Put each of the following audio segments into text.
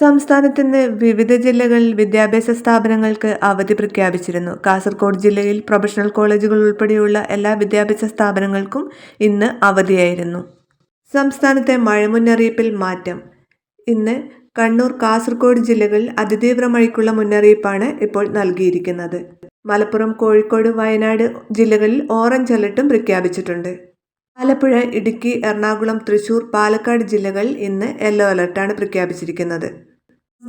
സംസ്ഥാനത്ത് ഇന്ന് വിവിധ ജില്ലകളിൽ വിദ്യാഭ്യാസ സ്ഥാപനങ്ങൾക്ക് അവധി പ്രഖ്യാപിച്ചിരുന്നു. കാസർഗോഡ് ജില്ലയിൽ പ്രൊഫഷണൽ കോളേജുകൾ ഉൾപ്പെടെയുള്ള എല്ലാ വിദ്യാഭ്യാസ സ്ഥാപനങ്ങൾക്കും ഇന്ന് അവധിയായിരുന്നു. സംസ്ഥാനത്തെ മഴ മുന്നറിയിപ്പിൽ മാറ്റം. ഇന്ന് കണ്ണൂർ കാസർഗോഡ് ജില്ലകളിൽ അതിതീവ്ര മഴയ്ക്കുള്ള മുന്നറിയിപ്പാണ് ഇപ്പോൾ നൽകിയിരിക്കുന്നത്. മലപ്പുറം കോഴിക്കോട് വയനാട് ജില്ലകളിൽ ഓറഞ്ച് അലർട്ടും പ്രഖ്യാപിച്ചിട്ടുണ്ട്. ആലപ്പുഴ ഇടുക്കി എറണാകുളം തൃശൂർ പാലക്കാട് ജില്ലകളിൽ ഇന്ന് യെല്ലോ അലർട്ടാണ് പ്രഖ്യാപിച്ചിരിക്കുന്നത്.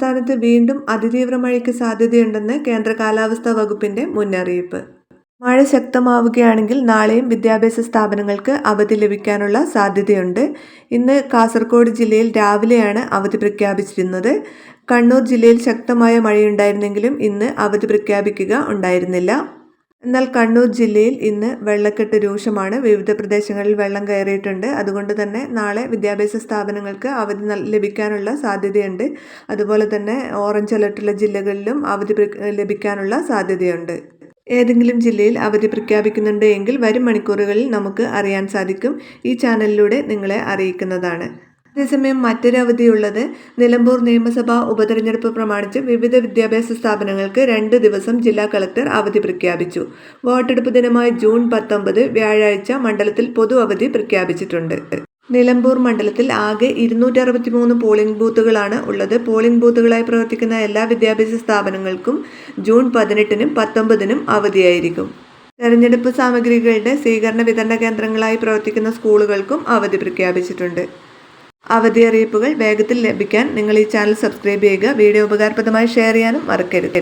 സംസ്ഥാനത്ത് വീണ്ടും അതിതീവ്ര മഴയ്ക്ക് സാധ്യതയുണ്ടെന്ന് കേന്ദ്ര കാലാവസ്ഥാ വകുപ്പിന്റെ മുന്നറിയിപ്പ്. മഴ ശക്തമാവുകയാണെങ്കിൽ നാളെയും വിദ്യാഭ്യാസ സ്ഥാപനങ്ങൾക്ക് അവധി ലഭിക്കാനുള്ള സാധ്യതയുണ്ട്. ഇന്ന് കാസർഗോഡ് ജില്ലയിൽ രാവിലെയാണ് അവധി പ്രഖ്യാപിച്ചിരുന്നത്. കണ്ണൂർ ജില്ലയിൽ ശക്തമായ മഴയുണ്ടായിരുന്നെങ്കിലും ഇന്ന് അവധി പ്രഖ്യാപിക്കുക ഉണ്ടായിരുന്നില്ല. എന്നാൽ കണ്ണൂർ ജില്ലയിൽ ഇന്ന് വെള്ളക്കെട്ട് രൂക്ഷമാണ്. വിവിധ പ്രദേശങ്ങളിൽ വെള്ളം കയറിയിട്ടുണ്ട്. അതുകൊണ്ട് തന്നെ നാളെ വിദ്യാഭ്യാസ സ്ഥാപനങ്ങൾക്ക് അവധി ലഭിക്കാനുള്ള സാധ്യതയുണ്ട്. അതുപോലെ തന്നെ ഓറഞ്ച് അലർട്ടുള്ള ജില്ലകളിലും അവധി ലഭിക്കാനുള്ള സാധ്യതയുണ്ട്. ഏതെങ്കിലും ജില്ലയിൽ അവധി പ്രഖ്യാപിക്കുന്നുണ്ട് എങ്കിൽ വരും മണിക്കൂറുകളിൽ നമുക്ക് അറിയാൻ സാധിക്കും. ഈ ചാനലിലൂടെ നിങ്ങളെ അറിയിക്കുന്നതാണ്. അതേസമയം മറ്റൊരു അവധിയുള്ളത് നിലമ്പൂർ നിയമസഭാ ഉപതെരഞ്ഞെടുപ്പ് പ്രമാണിച്ച് വിവിധ വിദ്യാഭ്യാസ സ്ഥാപനങ്ങൾക്ക് രണ്ട് ദിവസം ജില്ലാ കളക്ടർ അവധി പ്രഖ്യാപിച്ചു. വോട്ടെടുപ്പ് ദിനമായ ജൂൺ പത്തൊമ്പത് വ്യാഴാഴ്ച മണ്ഡലത്തിൽ പൊതു അവധി പ്രഖ്യാപിച്ചിട്ടുണ്ട്. നിലമ്പൂർ മണ്ഡലത്തിൽ ആകെ ഇരുന്നൂറ്റി അറുപത്തി മൂന്ന് പോളിംഗ് ബൂത്തുകളാണ് ഉള്ളത്. പോളിംഗ് ബൂത്തുകളായി പ്രവർത്തിക്കുന്ന എല്ലാ വിദ്യാഭ്യാസ സ്ഥാപനങ്ങൾക്കും ജൂൺ പതിനെട്ടിനും പത്തൊമ്പതിനും അവധിയായിരിക്കും. തെരഞ്ഞെടുപ്പ് സാമഗ്രികളുടെ സ്വീകരണ വിതരണ കേന്ദ്രങ്ങളായി പ്രവർത്തിക്കുന്ന സ്കൂളുകൾക്കും അവധി പ്രഖ്യാപിച്ചിട്ടുണ്ട്. അവധി അറിയിപ്പുകൾ വേഗത്തിൽ ലഭിക്കാൻ നിങ്ങൾ ഈ ചാനൽ സബ്സ്ക്രൈബ് ചെയ്യുക. വീഡിയോ ഉപകാരപ്രദമായി ഷെയർ ചെയ്യാനും മറക്കരുത്.